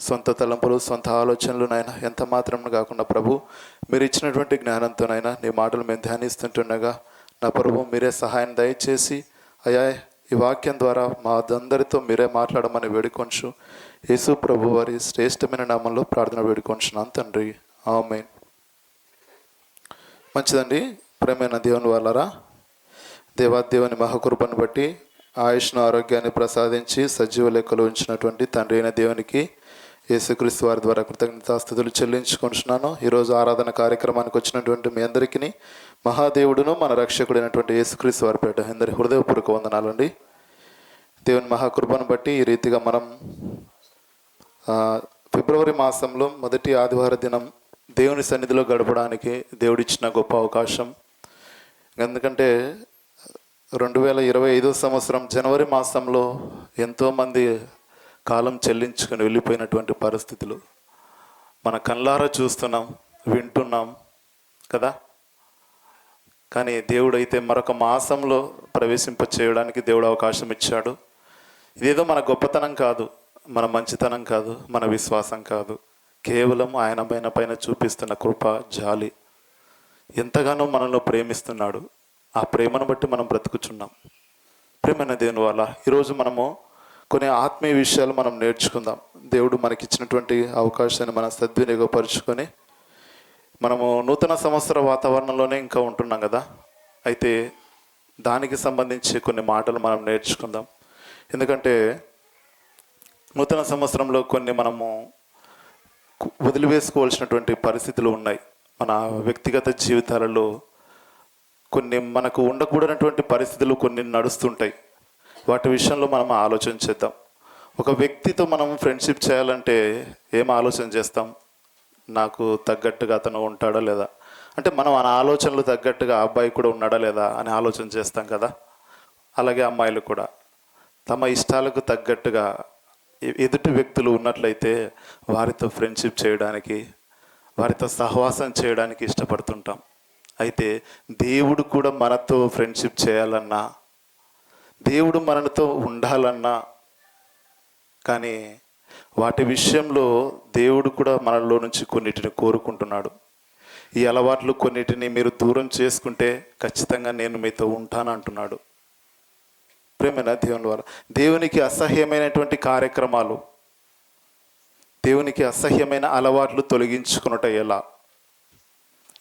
సొంత తలంపులు సొంత ఆలోచనలు నాయన ఎంత మాత్రం కాకుండా ప్రభు మీరు ఇచ్చినటువంటి జ్ఞానంతోనైనా నీ మాటలు మేము ధ్యానిస్తుంటుండగా నా ప్రభు మీరే సహాయం దయచేసి అయా ఈ వాక్యం ద్వారా మా అందరితో మీరే మాట్లాడమని వేడుకొంచు. యేసు ప్రభు వారి శ్రేష్టమైన నామంలో ప్రార్థన వేడుకొంచున్నాను తండ్రి. ఆమె మంచిదండి ప్రేమైన దేవుని వాళ్ళరా దేవాదేవుని మహాకృపను బట్టి ఆయుష్ను ఆరోగ్యాన్ని ప్రసాదించి సజీవ లెక్కలు ఉంచినటువంటి తండ్రి అయిన దేవునికి యేసుక్రీస్తు వారి ద్వారా కృతజ్ఞతాస్థుతులు చెల్లించుకుంటున్నాను. ఈరోజు ఆరాధన కార్యక్రమానికి వచ్చినటువంటి మీ అందరికీ మహాదేవుడును మన రక్షకుడైనటువంటి యేసుక్రీస్తు వారి పేట అందరి హృదయపూర్వక వందనాలండి. దేవుని మహాకృపను బట్టి ఈ రీతిగా మనం ఫిబ్రవరి మాసంలో మొదటి ఆదివార దినం దేవుని సన్నిధిలో గడపడానికి దేవుడిచ్చిన గొప్ప అవకాశం. ఎందుకంటే రెండు వేల ఇరవై ఐదో సంవత్సరం జనవరి మాసంలో ఎంతోమంది కాలం చెల్లించుకొని వెళ్ళిపోయినటువంటి పరిస్థితులు. మన కళ్ళారా చూస్తున్నాం వింటున్నాం కదా? కానీ దేవుడైతే మరొక మాసంలో ప్రవేశింప చేయడానికి దేవుడు అవకాశం ఇచ్చాడు. ఇదేదో మన గొప్పతనం కాదు మన మంచితనం కాదు మన విశ్వాసం కాదు. కేవలం ఆయన పైన పైన చూపిస్తున్న కృప జాలి. ఎంతగానో మనల్ని ప్రేమిస్తున్నాడు. ఆ ప్రేమను బట్టి మనం బ్రతుకుచున్నాం. ప్రేమైన దేవుని వల్ల ఈరోజు మనము కొన్ని ఆత్మీయ విషయాలు మనం నేర్చుకుందాం. దేవుడు మనకిచ్చినటువంటి అవకాశాన్ని మనం సద్వినియోగపరుచుకొని మనము నూతన సంవత్సర వాతావరణంలోనే ఇంకా ఉంటున్నాం కదా. అయితే దానికి సంబంధించి కొన్ని మాటలు మనం నేర్చుకుందాం. ఎందుకంటే నూతన సంవత్సరంలో కొన్ని మనము వదిలివేసుకోవాల్సినటువంటి పరిస్థితులు ఉన్నాయి. మన వ్యక్తిగత జీవితాలలో కొన్ని మనకు ఉండకూడనటువంటి పరిస్థితులు కొన్ని నడుస్తుంటాయి. వాటి విషయంలో మనం ఆలోచన చేద్దాం. ఒక వ్యక్తితో మనం ఫ్రెండ్షిప్ చేయాలంటే ఏం ఆలోచన చేస్తాం? నాకు తగ్గట్టుగా అతను ఉంటాడా లేదా? అంటే మనం మన ఆలోచనలు తగ్గట్టుగా అబ్బాయి కూడా ఉన్నాడా లేదా అని ఆలోచన చేస్తాం కదా? అలాగే అమ్మాయిలు కూడా. తమ ఇష్టాలకు తగ్గట్టుగా ఎదుటి వ్యక్తులు ఉన్నట్లయితే వారితో ఫ్రెండ్షిప్ చేయడానికి వారితో సహవాసం చేయడానికి ఇష్టపడుతుంటాం. అయితే దేవుడు కూడా మనతో ఫ్రెండ్షిప్ చేయాలన్నా దేవుడు మనతో ఉండాలన్నా కానీ వాటి విషయంలో దేవుడు కూడా మనలో నుంచి కొన్నిటిని కోరుకుంటున్నాడు. ఈ అలవాట్లు కొన్నిటిని మీరు దూరం చేసుకుంటే ఖచ్చితంగా నేను మీతో ఉంటానంటున్నాడు. ప్రేమైన దేవుని ద్వారా దేవునికి అసహ్యమైనటువంటి కార్యక్రమాలు దేవునికి అసహ్యమైన అలవాట్లు తొలగించుకున్నట ఎలా?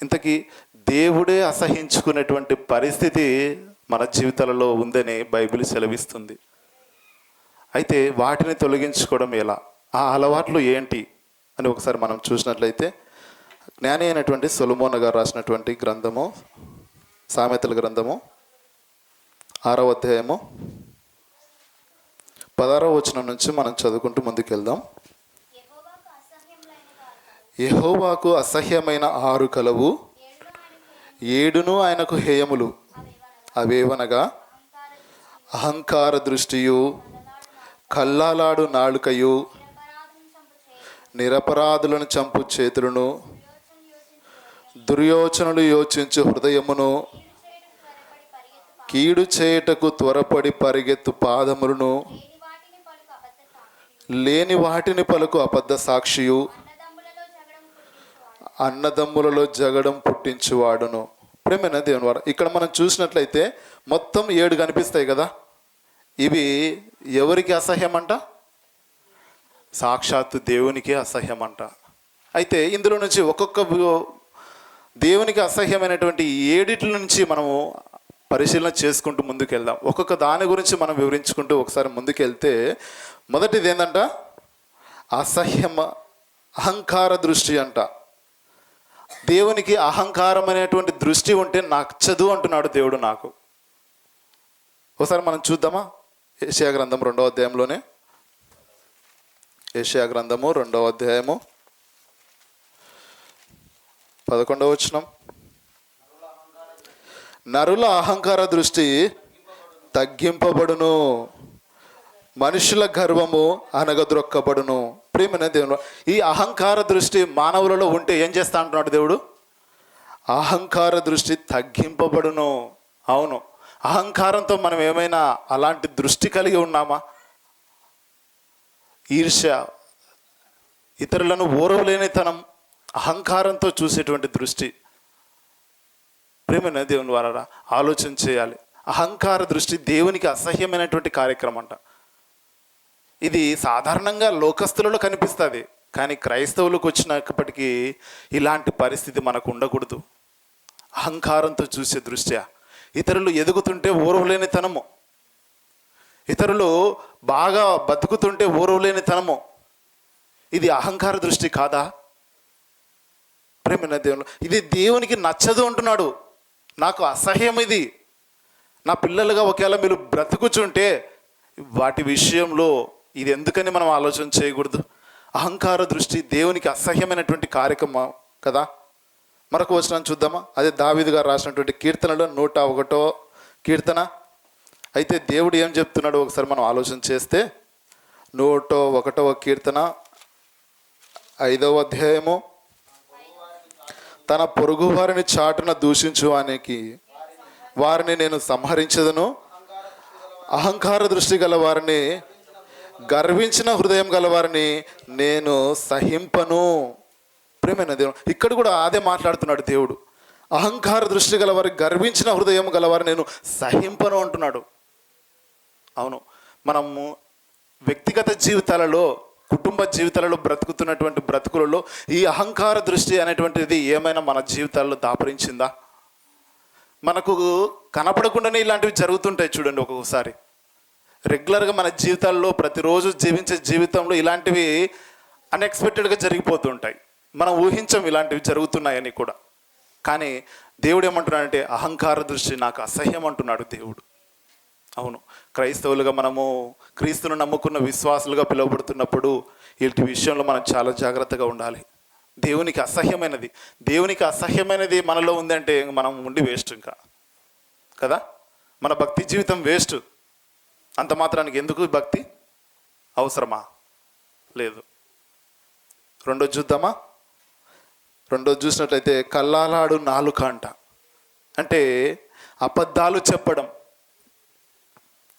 ఇంతకీ దేవుడే అసహించుకునేటువంటి పరిస్థితి మన జీవితాలలో ఉందని బైబిల్ సెలవిస్తుంది. అయితే వాటిని తొలగించుకోవడం ఎలా? ఆ అలవాట్లు ఏంటి అని ఒకసారి మనం చూసినట్లయితే జ్ఞాని అయినటువంటి సొలమోన గారు రాసినటువంటి గ్రంథము సామెతల గ్రంథము ఆరవ అధ్యాయము పదారవ వచనం నుంచి మనం చదువుకుంటూ ముందుకెళ్దాం. యహోవాకు అసహ్యమైన ఆరు కలవు. ఏడును ఆయనకు హేయములు. అవేవనగా? అహంకార దృష్టియు కల్లాలాడు నాలుకయు నిరపరాధులను చంపు చేతులను దుర్యోచనలు యోచించు హృదయమును కీడు చేయుటకు త్వరపడి పరిగెత్తు పాదములను లేని వాటిని పలుకు అబద్ధ సాక్షియు అన్నదమ్ములలో జగడం పుట్టించువాడును. ప్రేమైన దేవుని వారు? ఇక్కడ మనం చూసినట్లయితే మొత్తం ఏడు కనిపిస్తాయి కదా. ఇవి ఎవరికి అసహ్యమంట? సాక్షాత్తు దేవునికి అసహ్యం అంట అయితే ఇందులో నుంచి ఒక్కొక్క దేవునికి అసహ్యమైనటువంటి ఏడిట్ల నుంచి మనము పరిశీలన చేసుకుంటూ ముందుకెళ్దాం. ఒక్కొక్క దాని గురించి మనం వివరించుకుంటూ ఒకసారి ముందుకెళ్తే మొదటిది ఏంటంట అసహ్యం అహంకార దృష్టి అంట. దేవునికి అహంకారం అనేటువంటి దృష్టి ఉంటే నచ్చదు అంటున్నాడు దేవుడు నాకు. ఒకసారి మనం చూద్దామా? ఏషియా గ్రంథం రెండవ అధ్యాయంలోనే. ఏషియా గ్రంథము రెండవ అధ్యాయము. పదకొండవ వచనం. నరుల అహంకార దృష్టి తగ్గింపబడును. మనుషుల గర్వము అనగద్రొక్కబడును ప్రేమైన దేవుడు ఈ అహంకార దృష్టి మానవులలో ఉంటే ఏం చేస్తా అంటున్నాడు దేవుడు? అహంకార దృష్టి తగ్గింపబడును. అవును. అహంకారంతో మనం ఏమైనా అలాంటి దృష్టి కలిగి ఉన్నామా? ఈర్ష్య ఇతరులను ఓరవలేనితనం అహంకారంతో చూసేటువంటి దృష్టి. ప్రేమైన దేవుని వారా ఆలోచన చేయాలి. అహంకార దృష్టి దేవునికి అసహ్యమైనటువంటి కార్యక్రమం అంట. ఇది సాధారణంగా లోకస్తులలో కనిపిస్తుంది. కానీ క్రైస్తవులకు వచ్చినప్పటికీ ఇలాంటి పరిస్థితి మనకు ఉండకూడదు. అహంకారంతో చూసే దృష్ట్యా. ఇతరులు ఎదుగుతుంటే ఓర్వలేనితనము. ఇతరులు బాగా బతుకుతుంటే ఓర్వలేనితనము. ఇది అహంకార దృష్టి కాదా? ప్రేమైన దేవుడు ఇది దేవునికి నచ్చదు అంటున్నాడు. నాకు అసహ్యం ఇది. నా పిల్లలుగా ఒకవేళ మీరు బ్రతుకుచుంటే వాటి విషయంలో ఇది ఎందుకని మనం ఆలోచన చేయకూడదు? అహంకార దృష్టి దేవునికి అసహ్యమైనటువంటి కార్యక్రమం కదా? మరొక వచనం చూద్దామా? అదే దావిదు గారు రాసినటువంటి కీర్తనలో నూట ఒకటో కీర్తన. అయితే దేవుడు ఏం చెప్తున్నాడు ఒకసారి మనం ఆలోచన చేస్తే నూట ఒకటవ కీర్తన ఐదవ అధ్యాయము. తన పొరుగు వారిని చాటున దూషించు వారిని నేను సంహరించదను. అహంకార దృష్టి గల వారిని గర్వించిన హృదయం గలవారిని నేను సహింపను. ప్రేమైన దేవుడు ఇక్కడ కూడా అదే మాట్లాడుతున్నాడు దేవుడు. అహంకార దృష్టి గలవారి గర్వించిన హృదయం గలవారు నేను సహింపను అంటున్నాడు. అవును మనము వ్యక్తిగత జీవితాలలో కుటుంబ జీవితాలలో బ్రతుకుతున్నటువంటి బ్రతుకులలో ఈ అహంకార దృష్టి అనేటువంటిది ఏమైనా మన జీవితాల్లో దాపరించిందా? మనకు కనపడకుండానే ఇలాంటివి జరుగుతుంటాయి చూడండి ఒక్కొక్కసారి. రెగ్యులర్గా మన జీవితాల్లో ప్రతిరోజు జీవించే జీవితంలో ఇలాంటివి అన్ఎక్స్పెక్టెడ్గా జరిగిపోతుంటాయి. మనం ఊహించం ఇలాంటివి జరుగుతున్నాయని కూడా. కానీ దేవుడు ఏమంటున్నాడంటే అహంకార దృష్టి నాకు అసహ్యం అంటున్నాడు దేవుడు. అవును. క్రైస్తవులుగా మనము క్రీస్తును నమ్ముకున్న విశ్వాసులుగా పిలువబడుతున్నప్పుడు వీటి విషయంలో మనం చాలా జాగ్రత్తగా ఉండాలి. దేవునికి అసహ్యమైనది. దేవునికి అసహ్యమైనది మనలో ఉందంటే మనం ఉండి వేస్ట్ ఇంకా. కదా? మన భక్తి జీవితం వేస్ట్. అంత మాత్రానికి ఎందుకు భక్తి? అవసరమా? లేదు. రెండో చూద్దామా? రెండో చూసినట్లయితే కల్లాలాడు నాలుక అంట. అంటే అబద్ధాలు చెప్పడం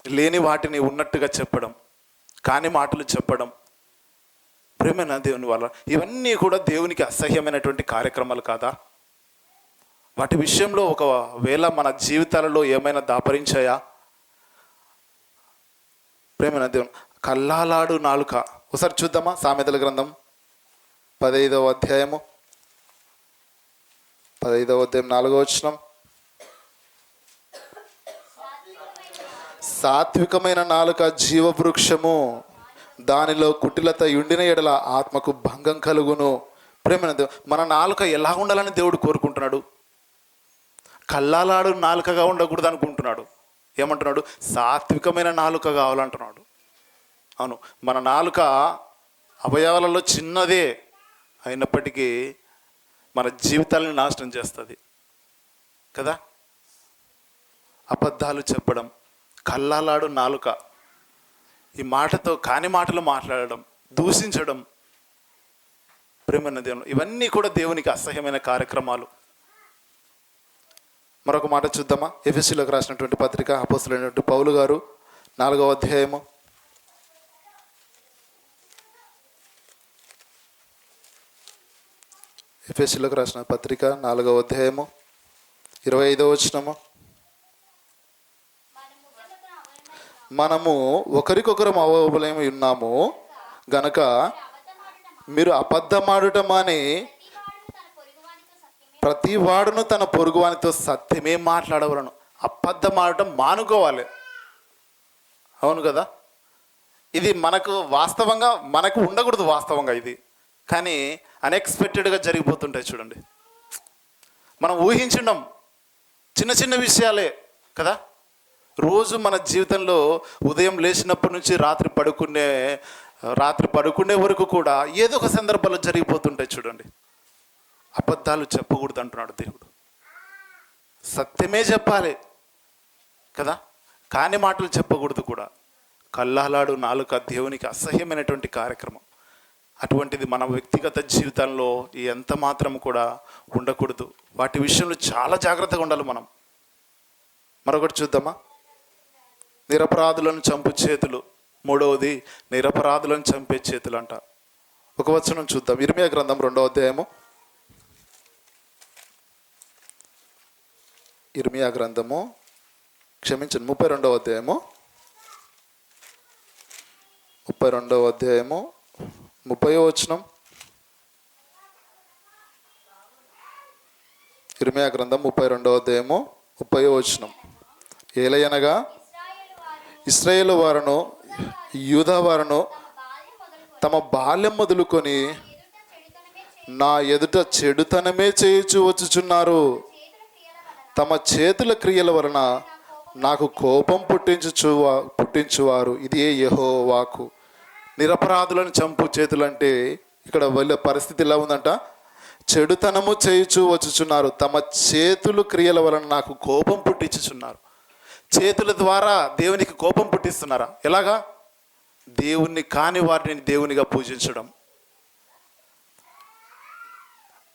లేని వాటిని ఉన్నట్టుగా చెప్పడం కాని మాటలు చెప్పడం ప్రేమైన దేవుని వల్ల? ఇవన్నీ కూడా దేవునికి అసహ్యమైనటువంటి కార్యక్రమాలు కాదా? వాటి విషయంలో ఒకవేళ మన జీవితాలలో ఏమైనా దాపరించాయా? ప్రేమైన దేవుని కల్లాలాడు నాలుక. ఒకసారి చూద్దామా? సామెతల గ్రంథం పదైదవ అధ్యాయము. పదైదవ అధ్యాయం నాలుగో వచనం. సాత్వికమైన నాలుక జీవవృక్షము. దానిలో కుటిలత యుండిన ఎడల ఆత్మకు భంగం కలుగును. ప్రేమైన దేవు మన నాలుక ఎలా ఉండాలని దేవుడు కోరుకుంటున్నాడు? కల్లాలాడు నాలుకగా ఉండకూడదు అనుకుంటున్నాడు. ఏమంటున్నాడు? సాత్వికమైన నాలుక కావాలంటున్నాడు. అవును మన నాలుక అవయవాలలో చిన్నదే అయినప్పటికీ మన జీవితాలను నాశనం చేస్తుంది. కదా? అబద్ధాలు చెప్పడం కల్లాలాడు నాలుక ఈ మాటతో కాని మాటలు మాట్లాడడం దూషించడం ప్రేమన్న దేవుని ఇవన్నీ కూడా దేవునికి అసహ్యమైన కార్యక్రమాలు. మరొక మాట చూద్దామా? ఎఫ్ఎస్సీలోకి రాసినటువంటి పత్రిక అపోస్తులైనటువంటి పౌలు గారు నాలుగవ అధ్యాయము. ఎఫ్ఎస్సీలోకి రాసిన పత్రిక నాలుగవ అధ్యాయము ఇరవై ఐదవ వచ్చినము మనము ఒకరికొకరం అవబలమై ఉన్నాము గనక మీరు అబద్ధమాడటం అని ప్రతి వాడును తన పొరుగువానితో సత్యమే మాట్లాడవలను. అబద్ధమాడటం మానుకోవాలి. అవును కదా? ఇది మనకు వాస్తవంగా మనకు ఉండకూడదు వాస్తవంగా ఇది. కానీ అన్ఎక్స్పెక్టెడ్గా జరిగిపోతుంటాయి చూడండి. మనం ఊహించడం చిన్న చిన్న విషయాలే కదా? రోజు మన జీవితంలో ఉదయం లేచినప్పటి నుంచి రాత్రి పడుకునే రాత్రి పడుకునే వరకు కూడా ఏదో ఒక సందర్భాల్లో జరిగిపోతుంటాయి చూడండి. అబద్ధాలు చెప్పకూడదు అంటున్నాడు దేవుడు. సత్యమే చెప్పాలి కదా? కాని మాటలు చెప్పకూడదు కూడా. కల్లాలాడు నాలుక దేవునికి అసహ్యమైనటువంటి కార్యక్రమం. అటువంటిది మన వ్యక్తిగత జీవితంలో ఎంత మాత్రం కూడా ఉండకూడదు. వాటి విషయంలో చాలా జాగ్రత్తగా ఉండాలి మనం. మరొకటి చూద్దామా? నిరపరాధులను చంపు చేతులు. మూడవది నిరపరాధులను చంపే చేతులు అంట ఒక వచనం చూద్దాం. ఇరిమియా గ్రంథం రెండవ అధ్యాయము ఇర్మియా గ్రంథము క్షమించండి ముప్పై రెండవ అధ్యాయము. ముప్పై రెండవ అధ్యాయము ముప్పై వచనం. ఇర్మియా గ్రంథం ముప్పై రెండవ అధ్యాయము ముప్పై వచనం. ఏలయనగా ఇస్రాయేల్ వారును యూదా వారును తమ బాల్యం మొదలుకొని నా ఎదుట చెడుతనమే చేయుచు వచ్చుచున్నారు. తమ చేతుల క్రియల వలన నాకు కోపం పుట్టించుచువా పుట్టించువారు. ఇది ఏ యహో వాకు నిరపరాధులను చంపు చేతులంటే ఇక్కడ వెళ్ళే పరిస్థితి ఎలా ఉందంట? చెడుతనము చేయుచు వచ్చుచున్నారు. తమ చేతులు క్రియల వలన నాకు కోపం పుట్టించుచున్నారు. చేతుల ద్వారా దేవునికి కోపం పుట్టిస్తున్నారా? ఎలాగా? దేవుణ్ణి కాని వారిని దేవునిగా పూజించడం.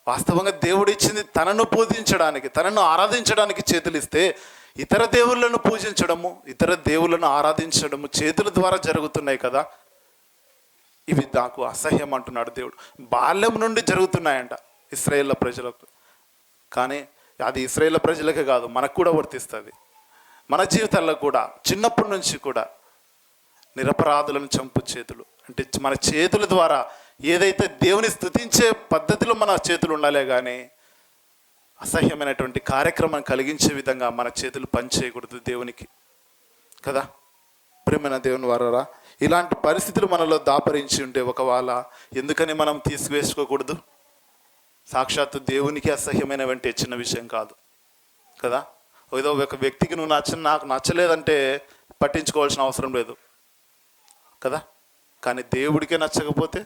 వాస్తవంగా దేవుడు ఇచ్చింది తనను పూజించడానికి తనను ఆరాధించడానికి చేతులు ఇస్తే ఇతర దేవుళ్ళను పూజించడము ఇతర దేవుళ్ళను ఆరాధించడము చేతుల ద్వారా జరుగుతున్నాయి కదా. ఇవి నాకు అసహ్యం అంటున్నాడు దేవుడు. బాల్యం నుండి జరుగుతున్నాయంట ఇస్రాయేళ్ళ ప్రజలకు. కానీ అది ఇస్రాయేళ్ళ ప్రజలకే కాదు మనకు కూడా వర్తిస్తుంది. మన జీవితాల్లో కూడా చిన్నప్పటి నుంచి కూడా నిరపరాధులను చంపు చేతులు. అంటే మన చేతుల ద్వారా ఏదైతే దేవుని స్తుతించే పద్ధతిలో మన చేతులు ఉండాలే కానీ అసహ్యమైనటువంటి కార్యక్రమం కలిగించే విధంగా మన చేతులు పనిచేయకూడదు దేవునికి. కదా? ప్రేమైన దేవుని వారరా ఇలాంటి పరిస్థితులు మనలో దాపరించి ఉంటే ఒకవేళ ఎందుకని మనం తీసివేసుకోకూడదు? సాక్షాత్తు దేవునికి అసహ్యమైనవంటే చిన్న విషయం కాదు. కదా? ఏదో ఒక వ్యక్తికి నువ్వు నచ్చ నాకు నచ్చలేదంటే పట్టించుకోవాల్సిన అవసరం లేదు. కదా? కానీ దేవుడికే నచ్చకపోతే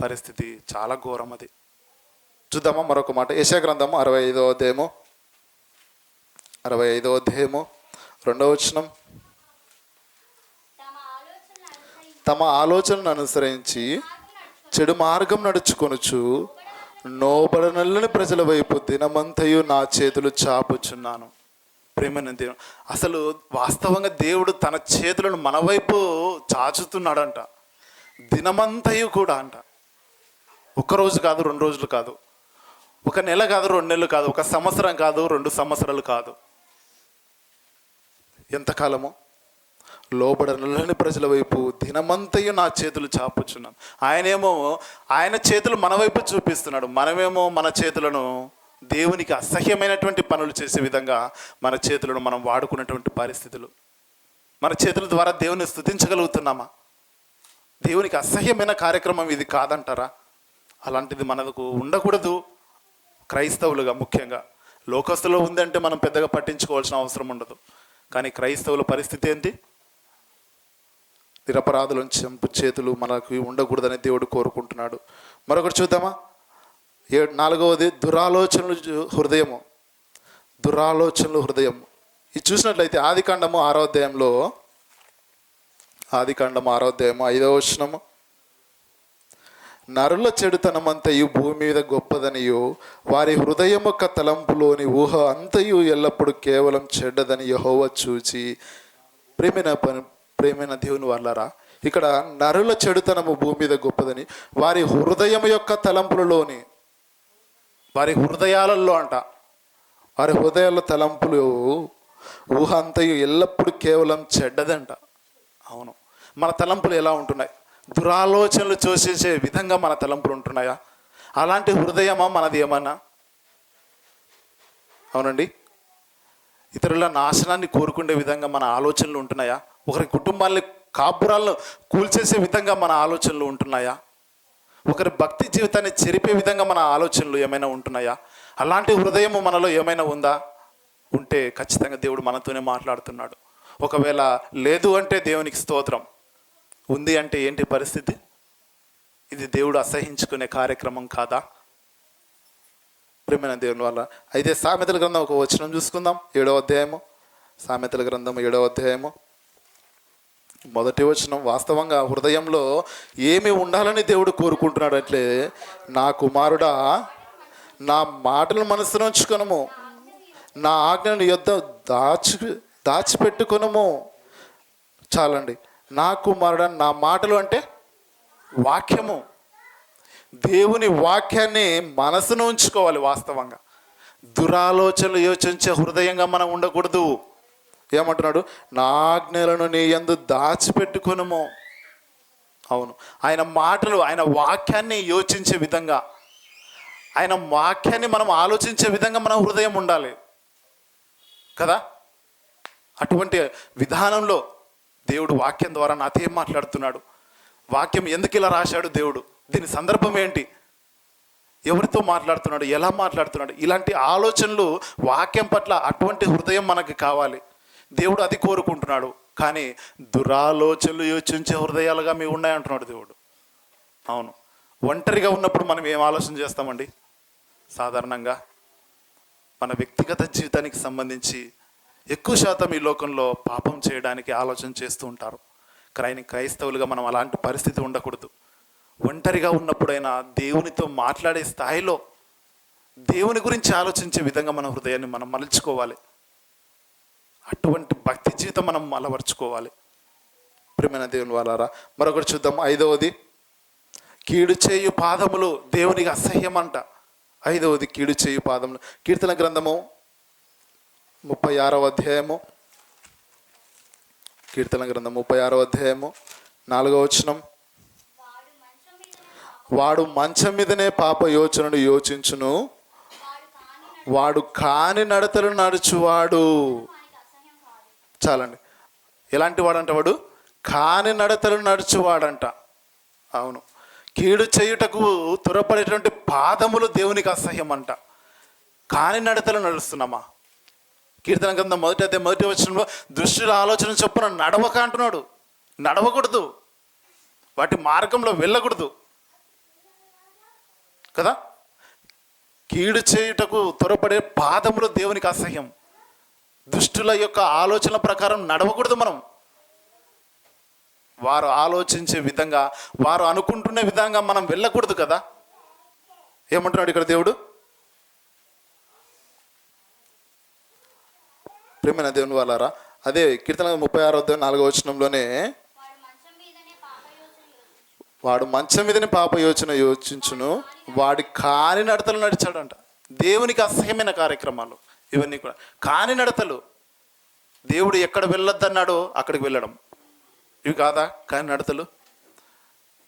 పరిస్థితి చాలా ఘోరం అది. చూద్దామా మరొక మాట. యశా గ్రంథము అరవై ఐదో అధ్యాయము. అరవై ఐదో అధ్యాయము. రెండవ వచనం. తమ ఆలోచనను అనుసరించి చెడు మార్గం నడుచుకొనుచు నోబడనల్లని ప్రజల వైపు దినమంతయు నా చేతులు చాపుచున్నాను. ప్రేమైన దేవుడు. అసలు వాస్తవంగా దేవుడు తన చేతులను మన వైపు చాచుతున్నాడంట. దినమంతయు కూడా అంట. ఒక రోజు కాదు రెండు రోజులు కాదు. ఒక నెల కాదు రెండు నెలలు కాదు. ఒక సంవత్సరం కాదు రెండు సంవత్సరాలు కాదు. ఎంతకాలము? లోబడనలని ప్రజల వైపు దినమంతయు నా చేతులు చాపుచున్నాం. ఆయనేమో ఆయన చేతులు మన వైపు చూపిస్తున్నాడు. మనమేమో మన చేతులను దేవునికి అసహ్యమైనటువంటి పనులు చేసే విధంగా మన చేతులను మనం వాడుకున్నటువంటి పరిస్థితులు. మన చేతుల ద్వారా దేవుని స్థుతించగలుగుతున్నామా? దేవునికి అసహ్యమైన కార్యక్రమం ఇది కాదంటారా? అలాంటిది మనకు ఉండకూడదు. క్రైస్తవులుగా ముఖ్యంగా. లోకస్తులో ఉందంటే మనం పెద్దగా పట్టించుకోవాల్సిన అవసరం ఉండదు. కానీ క్రైస్తవుల పరిస్థితి ఏంటి? నిరపరాధుల చెంపు చేతులు మనకు ఉండకూడదని దేవుడు కోరుకుంటున్నాడు. మరొకటి చూద్దామా? ఏ నాలుగవది? దురాలోచనలు హృదయము. దురాలోచనలు హృదయం ఇది చూసినట్లయితే ఆది కాండము ఆదికాండము అధ్యాయంలో ఆది కాండము ఐదవ వచనము. నరుల చెడుతనమంతయు భూమి మీద గొప్పదనియు వారి హృదయం యొక్క తలంపులోని ఊహ అంతయు ఎల్లప్పుడూ కేవలం చెడ్డదని యహోవ చూచి ప్రేమైన పని ప్రేమైన దేవుని వాళ్ళరా ఇక్కడ నరుల చెడుతనము భూమి మీద గొప్పదని వారి హృదయం యొక్క తలంపులలోని వారి హృదయాలలో అంట వారి హృదయాల తలంపులు ఊహ అంతయు ఎల్లప్పుడూ కేవలం చెడ్డదంట. అవును. మన తలంపులు ఎలా ఉంటున్నాయి? దురాలోచనలు చూసేసే విధంగా మన తలంపులు ఉంటున్నాయా? అలాంటి హృదయమా మనది ఏమన్నా? అవునండి. ఇతరుల నాశనాన్ని కోరుకునే విధంగా మన ఆలోచనలు ఉంటున్నాయా? ఒకరి కుటుంబాన్ని కాపురాలను కూల్చేసే విధంగా మన ఆలోచనలు ఉంటున్నాయా? ఒకరి భక్తి జీవితాన్ని చెరిపే విధంగా మన ఆలోచనలు ఏమైనా ఉంటున్నాయా? అలాంటి హృదయం మనలో ఏమైనా ఉందా? ఉంటే ఖచ్చితంగా దేవుడు మనతోనే మాట్లాడుతున్నాడు. ఒకవేళ లేదు అంటే దేవునికి స్తోత్రం. ఉంది అంటే ఏంటి పరిస్థితి? ఇది దేవుడు అసహించుకునే కార్యక్రమం కాదా? ప్రేమైన దేవుని వల్ల అయితే సామెతల గ్రంథం ఒక వచనం చూసుకుందాం ఏడవ అధ్యాయము. సామెతల గ్రంథం ఏడవ అధ్యాయము. మొదటి వచనం వాస్తవంగా హృదయంలో ఏమి ఉండాలని దేవుడు కోరుకుంటున్నాడు అంటే నా కుమారుడా నా మాటలు మనసులో ఉంచుకొనము. నా ఆజ్ఞను యొద్ద దాచి దాచిపెట్టుకొనము. చాలండి. నా కుమారుడా నా మాటలు అంటే వాక్యము. దేవుని వాక్యాన్ని మనసును ఉంచుకోవాలి వాస్తవంగా. దురాలోచనలు యోచించే హృదయంగా మనం ఉండకూడదు. ఏమంటున్నాడు? నా ఆజ్ఞలను నీ ఎందు దాచిపెట్టుకొనుము. అవును. ఆయన మాటలు ఆయన వాక్యాన్ని యోచించే విధంగా ఆయన వాక్యాన్ని మనం ఆలోచించే విధంగా మన హృదయం ఉండాలి. కదా? అటువంటి విధానంలో దేవుడు వాక్యం ద్వారా నాతో ఏం మాట్లాడుతున్నాడు? వాక్యం ఎందుకు ఇలా రాశాడు దేవుడు? దీని సందర్భం ఏంటి? ఎవరితో మాట్లాడుతున్నాడు? ఎలా మాట్లాడుతున్నాడు? ఇలాంటి ఆలోచనలు వాక్యం పట్ల అటువంటి హృదయం మనకి కావాలి. దేవుడు అది కోరుకుంటున్నాడు. కానీ దురాలోచనలు యోచించే హృదయాలుగా మీ ఉన్నాయంటున్నాడు దేవుడు. అవును. ఒంటరిగా ఉన్నప్పుడు మనం ఏం ఆలోచన చేస్తామండి? సాధారణంగా మన వ్యక్తిగత జీవితానికి సంబంధించి ఎక్కువ శాతం ఈ లోకంలో పాపం చేయడానికి ఆలోచన చేస్తూ ఉంటారు. క్రైని క్రైస్తవులుగా మనం అలాంటి పరిస్థితి ఉండకూడదు. ఒంటరిగా ఉన్నప్పుడైనా దేవునితో మాట్లాడే స్థాయిలో దేవుని గురించి ఆలోచించే విధంగా మన హృదయాన్ని మనం మలుచుకోవాలి. అటువంటి భక్తి జీవితం మనం అలవర్చుకోవాలి. ప్రియమైన దేవుని వాళ్ళారా మరొకటి చూద్దాం. ఐదవది కీడు చేయు పాదములు దేవునికి అసహ్యమంట. ఐదవది కీడు చేయు పాదములు. కీర్తన గ్రంథము ముప్పై ఆరవ అధ్యాయము. కీర్తన గ్రంథం ముప్పై ఆరవ అధ్యాయము నాలుగవ వచనం. వాడు మంచం మీదనే పాప యోచనను యోచించును. వాడు కాని నడతలు నడుచువాడు. చాలండి. ఎలాంటి వాడంట వాడు? కాని నడతలు నడుచువాడంట. అవును. కీడు చేయుటకు త్వరపడేటువంటి పాదములు దేవునికి అసహ్యం అంట కాని నడతలు నడుస్తున్నామా? కీర్తన గ్రంథం మొదటి అదే మొదటి వచ్చిన దృష్టిలో ఆలోచన చొప్పున నడవక అంటున్నాడు. నడవకూడదు. వాటి మార్గంలో వెళ్ళకూడదు. కదా? కీడు చేయుటకు త్వరపడే పాదములు దేవునికి అసహ్యం. దుష్టుల యొక్క ఆలోచన ప్రకారం నడవకూడదు మనం. వారు ఆలోచించే విధంగా వారు అనుకుంటున్న విధంగా మనం వెళ్ళకూడదు కదా? ఏమంటున్నాడు ఇక్కడ దేవుడు? ప్రేమైన దేవుని వాళ్ళారా అదే కీర్తన ముప్పై ఆరో నాలుగో వచనంలోనే వాడు మంచం మీదనే పాప యోచన యోచించును వాడి కాని నడతలు నడిచాడంట. దేవునికి అసహ్యమైన కార్యక్రమాలు ఇవన్నీ కూడా. కాని నడతలు దేవుడు ఎక్కడ వెళ్ళొద్దన్నాడో అక్కడికి వెళ్ళడం. ఇవి కాదా? కాని నడతలు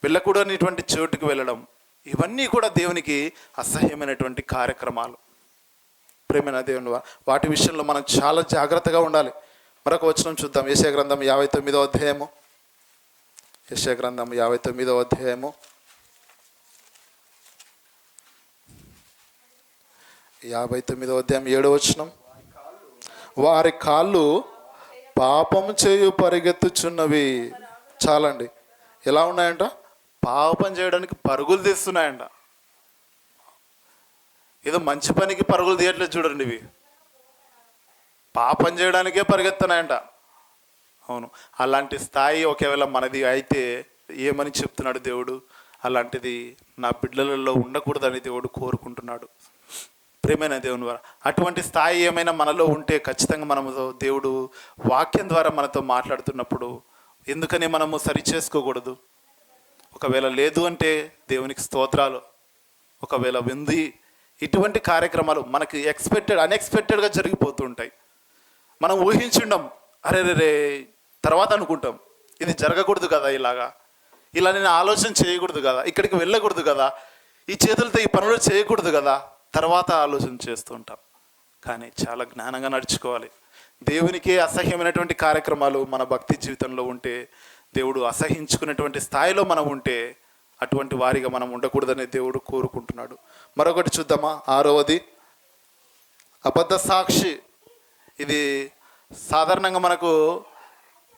వెళ్ళకూడనిటువంటి చోటుకి వెళ్ళడం. ఇవన్నీ కూడా దేవునికి అసహ్యమైనటువంటి కార్యక్రమాలు. ప్రేమైన దేవుని వాటి విషయంలో మనం చాలా జాగ్రత్తగా ఉండాలి. మరొక వచనం చూద్దాం. ఏషియా గ్రంథం యాభై తొమ్మిదో అధ్యాయము. యశ గ్రంథం యాభై తొమ్మిదో అధ్యాయము. యాభై తొమ్మిదో అధ్యాయం ఏడో వచనం. వారి కాళ్ళు పాపం చేయు పరిగెత్తుచున్నవి. చాలండి. ఎలా ఉన్నాయంట? పాపం చేయడానికి పరుగులు తీస్తున్నాయంట. ఏదో మంచి పనికి పరుగులు తీయట్లేదు చూడండి ఇవి. పాపం చేయడానికే పరిగెత్తున్నాయంట. అవును అలాంటి స్థాయి ఒకవేళ మనది అయితే ఏమని చెప్తున్నాడు దేవుడు? అలాంటిది నా బిడ్డలలో ఉండకూడదని దేవుడు కోరుకుంటున్నాడు. ప్రేమైన దేవుని ద్వారా అటువంటి స్థాయి ఏమైనా మనలో ఉంటే ఖచ్చితంగా మనము దేవుడు వాక్యం ద్వారా మనతో మాట్లాడుతున్నప్పుడు ఎందుకని మనము సరి చేసుకోకూడదు? ఒకవేళ లేదు అంటే దేవునికి స్తోత్రాలు ఒకవేళ ఉంది ఇటువంటి కార్యక్రమాలు మనకి ఎక్స్పెక్టెడ్ అన్ఎక్స్పెక్టెడ్గా జరిగిపోతుంటాయి. మనం ఊహించుండం అరే రే రే తర్వాత అనుకుంటాం ఇది జరగకూడదు కదా ఇలాగా? ఇలా నేను ఆలోచన చేయకూడదు కదా? ఇక్కడికి వెళ్ళకూడదు కదా? ఈ చేతులతో ఈ పనులు చేయకూడదు కదా? తర్వాత ఆలోచన చేస్తూ ఉంటాం. కానీ చాలా జ్ఞానంగా నడుచుకోవాలి. దేవునికి అసహ్యమైనటువంటి కార్యక్రమాలు మన భక్తి జీవితంలో ఉంటే దేవుడు అసహించుకునేటువంటి స్థాయిలో మనం ఉంటే అటువంటి వారిగా మనం ఉండకూడదని దేవుడు కోరుకుంటున్నాడు. మరొకటి చూద్దామా? ఆరవది. అబద్ధ సాక్షి. ఇది సాధారణంగా మనకు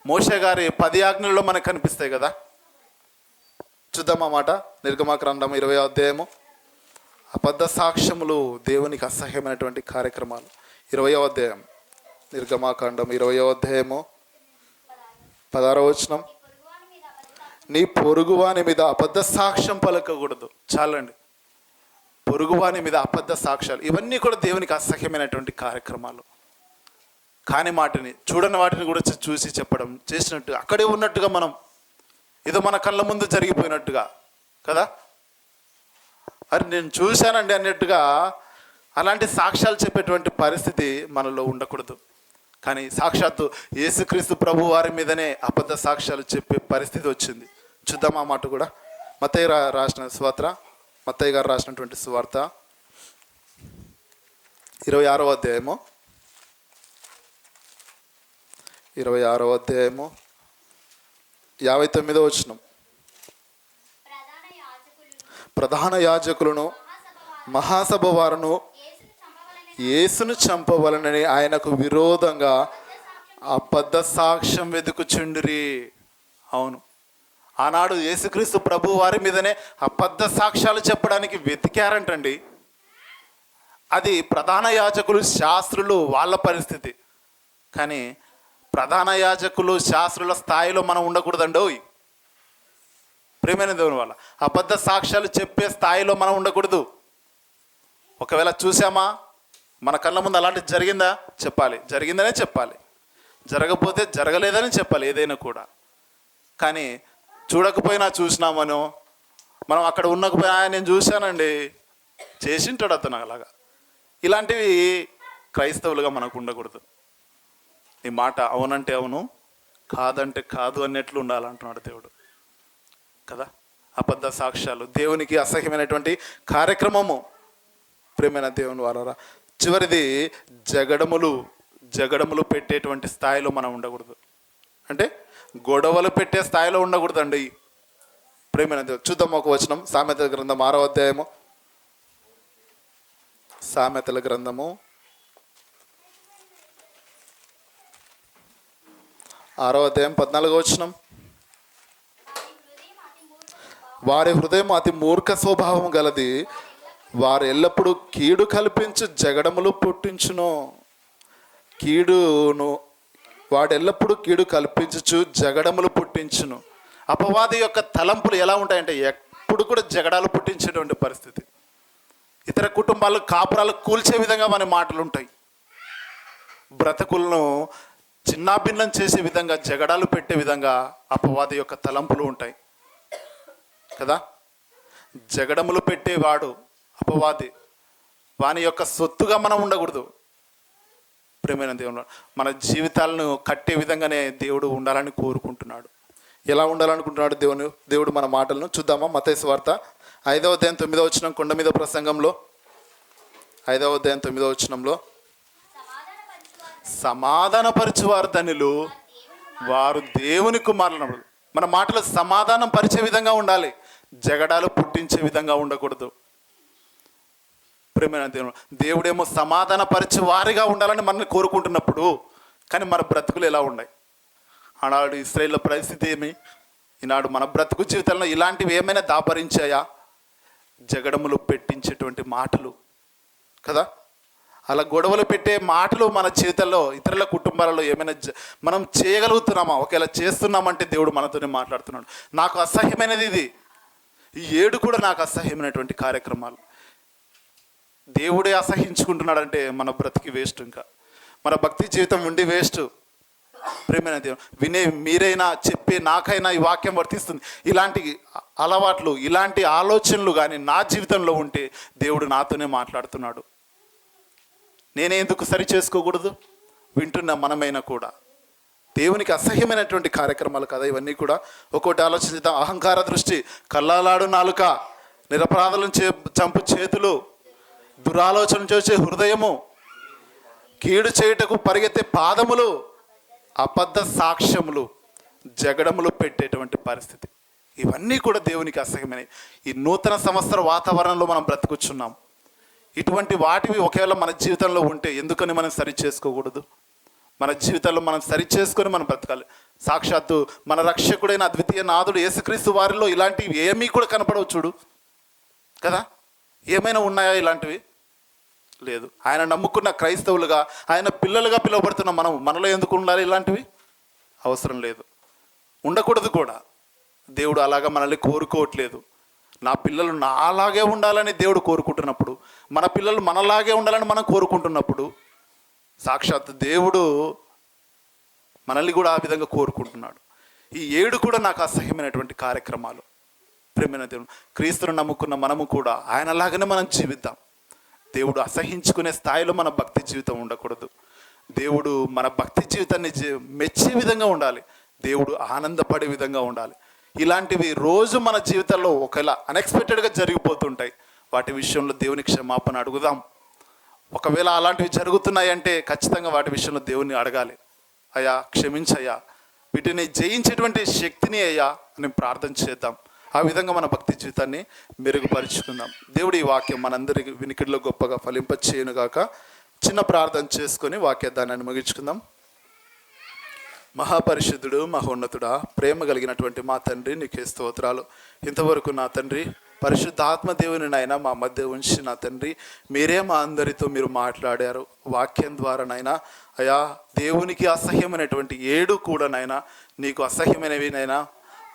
మోషే గారి పది ఆజ్ఞల్లో మనకు కనిపిస్తాయి కదా? చూద్దామా మాట? నిర్గమాక్రంథం ఇరవై అధ్యాయము. అబద్ధ సాక్ష్యములు దేవునికి అసహ్యమైనటువంటి కార్యక్రమాలు. ఇరవయో అధ్యాయం. నిర్గమాకాండం ఇరవయో అధ్యాయము. పదహారవచనం నీ పొరుగువాని మీద అబద్ధ సాక్ష్యం పలకకూడదు. చాలండి. పొరుగువాని మీద అబద్ధ సాక్ష్యాలు. ఇవన్నీ కూడా దేవునికి అసహ్యమైనటువంటి కార్యక్రమాలు. కాని వాటిని చూడని వాటిని కూడా చూసి చెప్పడం చేసినట్టు అక్కడే ఉన్నట్టుగా మనం ఏదో మన కళ్ళ ముందు జరిగిపోయినట్టుగా కదా? అరే నేను చూశానండి అన్నట్టుగా అలాంటి సాక్ష్యాలు చెప్పేటువంటి పరిస్థితి మనలో ఉండకూడదు. కానీ సాక్షాత్తు యేసుక్రీస్తు ప్రభు వారి మీదనే అబద్ధ సాక్ష్యాలు చెప్పే పరిస్థితి వచ్చింది. చూద్దాం ఆ మాట కూడా? మత్తయ్య రా రాసిన స్వార్త మత్తయ్య గారు రాసినటువంటి స్వార్త. ఇరవై ఆరో అధ్యాయము. ఇరవై ఆరో అధ్యాయము. యాభై తొమ్మిదో వచ్చినాం ప్రధాన యాజకులు ప్రధాన యాజకులను మహాసభ వారు మహాసభ వారును యేసును చంపవలనని ఆయనకు విరోధంగా అబద్ధ సాక్ష్యం వెతుకుచుండిరి. అవును. ఆనాడు యేసుక్రీస్తు ప్రభు వారి మీదనే అబద్ధ సాక్ష్యాలు చెప్పడానికి వెతికారంటండి. అది ప్రధాన యాజకులు శాస్త్రులు వాళ్ళ పరిస్థితి. కానీ ప్రధాన యాజకులు శాస్త్రుల స్థాయిలో మనం ఉండకూడదండి ప్రేమైన దేవుని వల్ల అబద్ధ సాక్ష్యాలు చెప్పే స్థాయిలో మనం ఉండకూడదు. ఒకవేళ చూసామా మన కళ్ళ ముందు అలాంటిది జరిగిందా? చెప్పాలి. జరిగిందనే చెప్పాలి. జరగపోతే జరగలేదని చెప్పాలి ఏదైనా కూడా. కానీ చూడకపోయినా చూసినామనో మనం. అక్కడ ఉండకపోయినా నేను చూశానండి. చేసింటాడు అతను అలాగా. ఇలాంటివి క్రైస్తవులుగా మనకు ఉండకూడదు. ఈ మాట అవునంటే అవును కాదంటే కాదు అన్నట్లు ఉండాలంటున్నాడు దేవుడు. కదా? అబద్ధ సాక్ష్యాలు దేవునికి అసహ్యమైనటువంటి కార్యక్రమము. ప్రేమైన దేవుని వాళ్ళరా చివరిది జగడములు జగడములు పెట్టేటువంటి స్థాయిలో మనం ఉండకూడదు. అంటే గొడవలు పెట్టే స్థాయిలో ఉండకూడదండి. ప్రేమైన చూద్దాం ఒక వచనం. సామెతల గ్రంథం ఆరో అధ్యాయము. సామెతల గ్రంథము. ఆరో అధ్యాయం పద్నాలుగో వచనం. వారి హృదయం అతి మూర్ఖ స్వభావం గలది. వారు ఎల్లప్పుడూ కీడు కల్పించి జగడములు పుట్టించును. కీడును వాడు ఎల్లప్పుడూ కీడు కల్పించుచు జగడములు పుట్టించును. అపవాది యొక్క తలంపులు ఎలా ఉంటాయంటే ఎప్పుడు కూడా జగడాలు పుట్టించేటువంటి పరిస్థితి. ఇతర కుటుంబాలు కాపురాలు కూల్చే విధంగా మన మాటలు ఉంటాయి బ్రతుకులను చిన్నాభిన్నం చేసే విధంగా జగడాలు పెట్టే విధంగా అపవాది యొక్క తలంపులు ఉంటాయి. కదా? జగడములు పెట్టేవాడు అపవాది. వాని యొక్క సొత్తుగా మనం ఉండకూడదు. ప్రేమైన దేవుడు మన జీవితాలను కట్టే విధంగానే దేవుడు ఉండాలని కోరుకుంటున్నాడు. ఎలా ఉండాలనుకుంటున్నాడు దేవుని దేవుడు మన మాటలను చూద్దామా? మతేసు వార్త ఐదవ అధ్యాయం తొమ్మిదవ వచ్చిన కొండ మీద ప్రసంగంలో. ఐదవ అధ్యాయం తొమ్మిదవ వచనంలో. సమాధానపరచువారు సమాధానపరచువారు ధనులు వారు దేవుని కుమారులు మన మాటలు సమాధానం పరిచే విధంగా ఉండాలి. జగడాలు పుట్టించే విధంగా ఉండకూడదు. ప్రేమైన దేవుడు. దేవుడేమో సమాధాన పరిచి వారిగా ఉండాలని మనల్ని కోరుకుంటున్నప్పుడు కానీ మన బ్రతుకులు ఎలా ఉన్నాయి? ఆనాడు ఇస్రాయేల్ పరిస్థితి ఏమి? ఈనాడు మన బ్రతుకు జీవితంలో ఇలాంటివి ఏమైనా దాపరించాయా? జగడములు పెట్టించేటువంటి మాటలు కదా? అలా గొడవలు పెట్టే మాటలు మన జీవితంలో ఇతరుల కుటుంబాలలో ఏమైనా మనం చేయగలుగుతున్నామా? ఒకవేళ చేస్తున్నామంటే దేవుడు మనతోనే మాట్లాడుతున్నాడు. నాకు అసహ్యమైనది ఇది. ఈ ఏడు కూడా నాకు అసహ్యమైనటువంటి కార్యక్రమాలు. దేవుడే అసహించుకుంటున్నాడంటే మన బ్రతికి వేస్ట్ ఇంకా. మన భక్తి జీవితం ఉండి వేస్ట్. ప్రేమైన దేవుడు వినే మీరైనా చెప్పే నాకైనా ఈ వాక్యం వర్తిస్తుంది. ఇలాంటి అలవాట్లు ఇలాంటి ఆలోచనలు కానీ నా జీవితంలో ఉంటే దేవుడు నాతోనే మాట్లాడుతున్నాడు. నేనే ఎందుకు సరి చేసుకోకూడదు? వింటున్న మనమైనా కూడా. దేవునికి అసహ్యమైనటువంటి కార్యక్రమాలు కదా ఇవన్నీ కూడా. ఒక్కోటి ఆలోచిద్దాం. అహంకార దృష్టి కల్లాలాడు నాలుక నిరపరాధలను చే చంపు చేతులు దురాలోచన చేసే హృదయము కీడు చేయుటకు పరిగెత్తే పాదములు అబద్ధ సాక్ష్యములు జగడములు పెట్టేటువంటి పరిస్థితి. ఇవన్నీ కూడా దేవునికి అసహ్యమైనవి. ఈ నూతన సంవత్సర వాతావరణంలో మనం బ్రతుకుచున్నాం. ఇటువంటి వాటివి ఒకవేళ మన జీవితంలో ఉంటే ఎందుకని మనం సరి చేసుకోకూడదు? మన జీవితంలో మనం సరి చేసుకొని మనం బ్రతకాలి. సాక్షాత్తు మన రక్షకుడైన అద్వితీయ నాథుడు యేసుక్రీస్తు వారిలో ఇలాంటివి ఏమీ కూడా కనపడవు చూడు. కదా? ఏమైనా ఉన్నాయా ఇలాంటివి? లేదు. ఆయన నమ్ముకున్న క్రైస్తవులుగా ఆయన పిల్లలుగా పిలువబడుతున్న మనం మనలో ఎందుకు ఉండాలి ఇలాంటివి? అవసరం లేదు. ఉండకూడదు కూడా. దేవుడు అలాగా మనల్ని కోరుకోవట్లేదు. నా పిల్లలు నాలాగే ఉండాలని దేవుడు కోరుకుంటున్నప్పుడు మన పిల్లలు మనలాగే ఉండాలని మనం కోరుకుంటున్నప్పుడు సాక్షాత్ దేవుడు మనల్ని కూడా ఆ విధంగా కోరుకుంటున్నాడు. ఈ ఏడు కూడా నాకు అసహ్యమైనటువంటి కార్యక్రమాలు. ప్రేమైన దేవుడు క్రీస్తును నమ్ముకున్న మనము కూడా ఆయనలాగానే మనం జీవిద్దాం. దేవుడు అసహించుకునే స్థాయిలో మన భక్తి జీవితం ఉండకూడదు. దేవుడు మన భక్తి జీవితాన్ని మెచ్చే విధంగా ఉండాలి. దేవుడు ఆనందపడే విధంగా ఉండాలి. ఇలాంటివి రోజు మన జీవితంలో ఒకవేళ అన్ఎక్స్పెక్టెడ్గా జరిగిపోతుంటాయి. వాటి విషయంలో దేవుని క్షమాపణ అడుగుదాం. ఒకవేళ అలాంటివి జరుగుతున్నాయంటే ఖచ్చితంగా వాటి విషయంలో దేవుని అడగాలి. అయ్యా క్షమించయ్యా. వీటిని జయించేటువంటి శక్తిని అయ్యా అని ప్రార్థన చేద్దాం. ఆ విధంగా మన భక్తి జీవితాన్ని మెరుగుపరుచుకుందాం. దేవుడి ఈ వాక్యం మనందరి వినికిడిలో గొప్పగా ఫలింపచేయనుగాక. చిన్న ప్రార్థన చేసుకొని వాక్యదానాన్ని ముగించుకుందాం. మహాపరిశుద్ధుడు మహోన్నతుడా ప్రేమ కలిగినటువంటి మా తండ్రి నీకే స్తోత్రాలు. ఇంతవరకు నా తండ్రి పరిశుద్ధాత్మ దేవుని నాయన మా మధ్య ఉంచి నా తండ్రి మీరే మా అందరితో మీరు మాట్లాడారు. వాక్యం ద్వారా నైనా అయా దేవునికి అసహ్యమైనటువంటి ఏడు కూడా నైనా నీకు అసహ్యమైనవి నైనా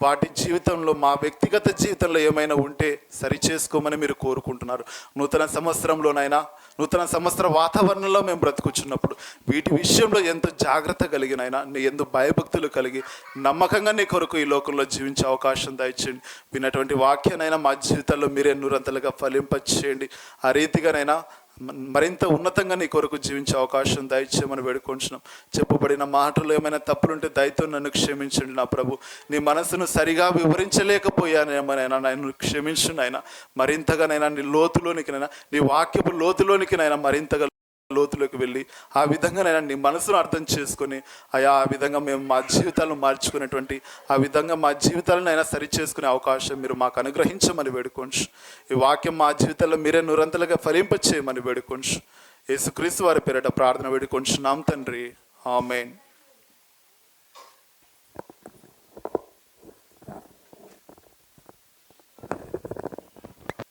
వాటి జీవితంలో మా వ్యక్తిగత జీవితంలో ఏమైనా ఉంటే సరి చేసుకోమని మీరు కోరుకుంటున్నారు. నూతన సంవత్సరంలోనైనా నూతన సంవత్సర వాతావరణంలో మేము బ్రతుకుచున్నప్పుడు వీటి విషయంలో ఎంత జాగ్రత్త కలిగినైనా నీ ఎందు భయభక్తులు కలిగి నమ్మకంగా నీ కొరకు ఈ లోకంలో జీవించే అవకాశం దయచేయండి. విన్నటువంటి వాక్యానైనా మా జీవితాల్లో మీరే నూరంతలుగా ఫలింపచేయండి. ఆ రీతిగానైనా మరింత ఉన్నతంగా నీ కొరకు జీవించే అవకాశం దయచేయమని వేడుకొంచున్నాం. చెప్పబడిన మాటలు ఏమైనా తప్పులుంటే దయతో నన్ను క్షమించండి నా ప్రభు. నీ మనసును సరిగా వివరించలేకపోయానేమనైనా నన్ను క్షమించు నాయన. మరింతగానైనా నీ లోతులోనికినైనా నీ వాక్యపు లోతులోనికినైనా మరింతగా లోతులోకి వెళ్ళి ఆ విధంగానైనా నీ మనసును అర్థం చేసుకొని అయా ఆ విధంగా మేము మా జీవితాలను మార్చుకునేటువంటి ఆ విధంగా మా జీవితాలను అయినా సరి చేసుకునే అవకాశం మీరు మాకు అనుగ్రహించమని వేడుకోండి ఈ వాక్యం మా జీవితంలో మీరే నిరంతరంగా ఫలింపచేయమని వేడుకోండి యేసుక్రీస్తు వారి పేరిట ప్రార్థన వేడుకొంచున్నాం తండ్రి. ఆమెన్.